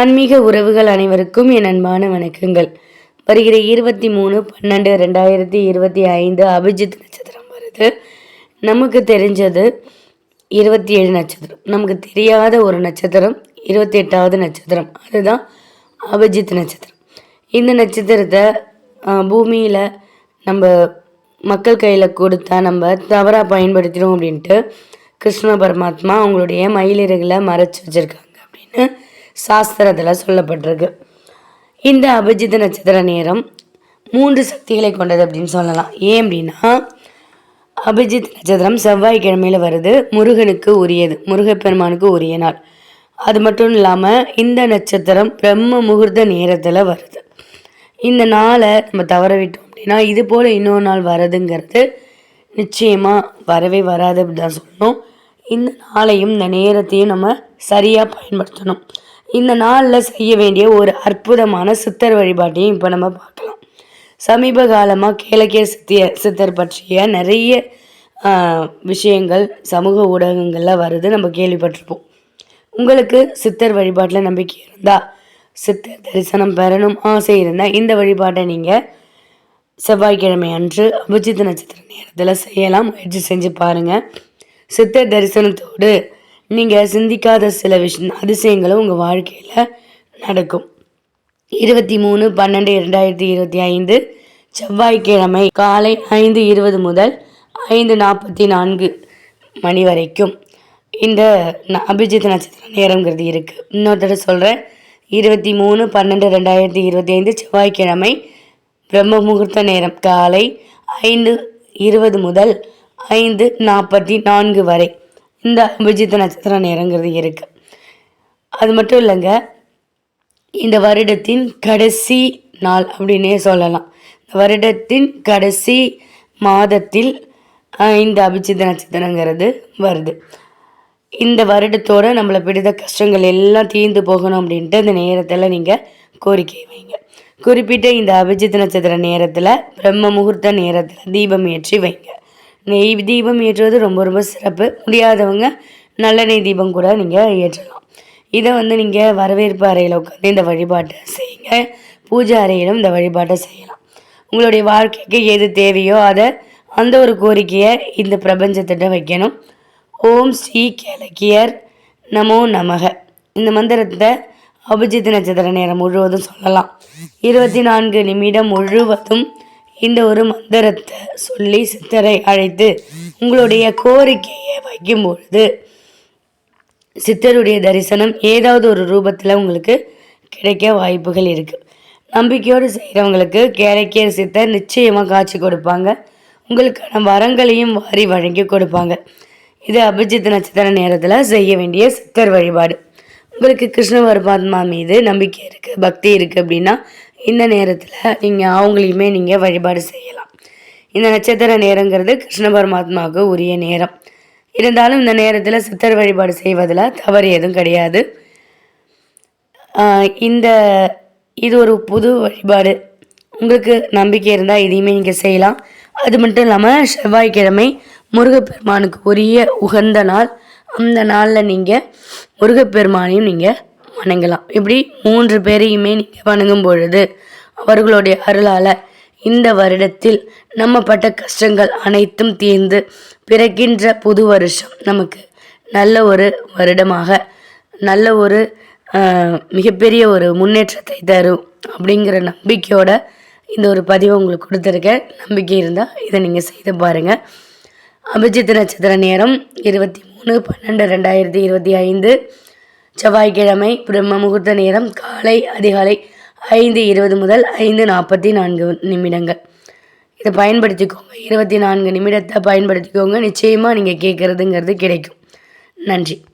ஆன்மீக உறவுகள் அனைவருக்கும் என் அன்பான வணக்கங்கள். வருகிற இருபத்தி மூணு பன்னெண்டு ரெண்டாயிரத்தி இருபத்தி ஐந்து அபிஜித் நட்சத்திரம் வருது. நமக்கு தெரிஞ்சது இருபத்தி ஏழு நட்சத்திரம். நமக்கு தெரியாத ஒரு நட்சத்திரம் இருபத்தி எட்டாவது நட்சத்திரம். அதுதான் அபிஜித் நட்சத்திரம். இந்த நட்சத்திரத்தை பூமியில் நம்ம மக்கள் கையில் கொடுத்தா நம்ம தவறாக பயன்படுத்தினோம் அப்படின்ட்டு கிருஷ்ண பரமாத்மா அவங்களுடைய மயிலிறகுகளை மறைச்சி வச்சுருக்காங்க அப்படின்னு சாஸ்திரத்தில் சொல்லப்பட்டிருக்கு. இந்த அபிஜித் நட்சத்திர நேரம் மூன்று சக்திகளை கொண்டது அப்படின்னு சொல்லலாம். ஏன் அப்படின்னா அபிஜித் நட்சத்திரம் செவ்வாய்க்கிழமையில் வருது. முருகனுக்கு உரியது முருகப்பெருமானுக்கு உரிய நாள். அது மட்டும் இல்லாமல் இந்த நட்சத்திரம் பிரம்ம முகூர்த்த நேரத்தில் வருது. இந்த நாளை நம்ம தவற விட்டோம் அப்படின்னா இது போல் இன்னொரு நாள் வரதுங்கிறது நிச்சயமாக வரவே வராது அப்படின்னு தான் சொல்லணும். இந்த நாளையும் இந்த நேரத்தையும் நம்ம சரியாக பயன்படுத்தணும். இந்த நாளில் செய்ய வேண்டிய ஒரு அற்புதமான சித்தர் வழிபாட்டையும் இப்போ நம்ம பார்க்கலாம். சமீப காலமாக கேளக்கிய சித்திய சித்தர் பற்றிய நிறைய விஷயங்கள் சமூக ஊடகங்களில் வருது. நம்ம கேள்விப்பட்டிருப்போம். உங்களுக்கு சித்தர் வழிபாட்டில் நம்பிக்கை இருந்தால் சித்தர் தரிசனம் பெறணும் ஆசை இருந்தால் இந்த வழிபாட்டை நீங்கள் செவ்வாய்க்கிழமை அன்று அபிஜித் நட்சத்திர நேரத்தில் செய்யலாம். முயற்சி செஞ்சு பாருங்கள் சித்தர் தரிசனத்தோடு நீங்கள் சிந்திக்காத சில விஷயம் அதிசயங்களும் உங்கள் வாழ்க்கையில் நடக்கும். இருபத்தி மூணு பன்னெண்டு இரண்டாயிரத்தி இருபத்தி ஐந்து செவ்வாய்க்கிழமை காலை ஐந்து இருபது முதல் ஐந்து நாற்பத்தி நான்கு மணி வரைக்கும். இந்த அபிஜித் நட்சத்திர நேரங்கிறது இருக்குது இன்னொருத்தர சொல்கிறேன் இருபத்தி மூணு பன்னெண்டு ரெண்டாயிரத்தி இருபத்தி ஐந்து செவ்வாய்க்கிழமை பிரம்ம முகூர்த்த நேரம். காலை ஐந்து இருபது முதல் ஐந்து நாற்பத்தி நான்கு வரை. இந்த அபிஜித் நட்சத்திர நேரங்கிறது இருக்குது அது மட்டும் இல்லைங்க இந்த வருடத்தின் கடைசி நாள் அப்படின்னே சொல்லலாம். இந்த வருடத்தின் கடைசி மாதத்தில் இந்த அபிஜித் நட்சத்திரங்கிறது வருது. இந்த வருடத்தோடு நம்மளை பிடித்த கஷ்டங்கள் எல்லாம் தீர்ந்து போகணும் அப்படின்ட்டு அந்த நேரத்தில் நீங்கள் கோரிக்கை வைங்க. குறிப்பிட்ட இந்த அபிஜித் நட்சத்திர நேரத்தில் பிரம்ம முகூர்த்த நேரத்தில் தீபம் ஏற்றி வைங்க. நெய் தீபம் ஏற்றுவது ரொம்ப ரொம்ப சிறப்பு. முடியாதவங்க நல்லெண்ணெய் தீபம் கூட நீங்கள் ஏற்றலாம். இதை வந்து நீங்கள் வரவேற்பு அறையில் உட்காந்து இந்த வழிபாட்டை செய்யுங்க. பூஜை அறையிலும் இந்த வழிபாட்டை செய்யலாம். உங்களுடைய வாழ்க்கைக்கு எது தேவையோ அதை அந்த ஒரு கோரிக்கையை இந்த பிரபஞ்சத்திட்ட வைக்கணும். ஓம் ஸ்ரீ கேலக்கியர் நமோ நமக. இந்த மந்திரத்தை அபிஜித் நட்சத்திர நேரம் முழுவதும் சொல்லலாம். இருபத்தி நான்கு நிமிடம் முழுவதும் இந்த ஒரு மந்திரத்தை சொல்லி சித்தரை அழைத்து உங்களுடைய கோரிக்கையை வைக்கும் பொழுது சித்தருடைய தரிசனம் ஏதாவது ஒரு ரூபத்தில் உங்களுக்கு கிடைக்க வாய்ப்புகள் இருக்குது நம்பிக்கையோடு செய்கிறவங்களுக்கு கேரக்கியர் சித்தர் நிச்சயமாக காட்சி கொடுப்பாங்க. உங்களுக்கான வரங்களையும் வாரி வழங்கி கொடுப்பாங்க. இது அபிஜித் நட்சத்திர நேரத்தில் செய்ய வேண்டிய சித்தர் வழிபாடு. உங்களுக்கு கிருஷ்ண பரமாத்மா மீது நம்பிக்கை இருக்குது பக்தி இருக்குது அப்படின்னா இந்த நேரத்தில் நீங்கள் அவங்களையுமே நீங்கள் வழிபாடு செய்யலாம். இந்த நட்சத்திர நேரங்கிறது கிருஷ்ண பரமாத்மாவுக்கு உரிய நேரம். இருந்தாலும் இந்த நேரத்தில் சித்தர் வழிபாடு செய்வதில் தவறு எதுவும் கிடையாது. இந்த இது ஒரு புது வழிபாடு. உங்களுக்கு நம்பிக்கை இருந்தால் இதையுமே நீங்கள் செய்யலாம். அது மட்டும் இல்லாமல் செவ்வாய்க்கிழமை முருகப்பெருமானுக்கு உரிய உகந்த நாள். அந்த நாளில் நீங்கள் முருகப்பெருமானையும் நீங்கள் வணங்கலாம். இப்படி மூன்று பேரையுமே நீங்கள் வணங்கும் பொழுது அவர்களுடைய அருளால் இந்த வருடத்தில் நம்ம பட்ட கஷ்டங்கள் அனைத்தும் தீர்ந்து பிறக்கின்ற புது வருஷம் நமக்கு நல்ல ஒரு வருடமாக நல்ல ஒரு மிகப்பெரிய ஒரு முன்னேற்றத்தை தரும் அப்படிங்கிற நம்பிக்கையோட இந்த ஒரு பதிவை உங்களுக்கு கொடுத்துருக்கேன். நம்பிக்கை இருந்தால் இதை நீங்கள் செய்து பாருங்கள் அபிஜித் நட்சத்திர நேரம் இருபத்தி மூணு பன்னெண்டு ரெண்டாயிரத்தி இருபத்தி ஐந்து. செவ்வாய்க்கிழமை பிரம்ம முகூர்த்த நேரம் காலை அதிகாலை ஐந்து இருபது முதல் ஐந்து நாற்பத்தி நான்கு நிமிடங்கள். இதை பயன்படுத்திக்கோங்க. இருபத்தி நான்கு நிமிடத்தை பயன்படுத்திக்கோங்க. நிச்சயமாக நீங்கள் கேட்குறதுங்கிறது கிடைக்கும். நன்றி.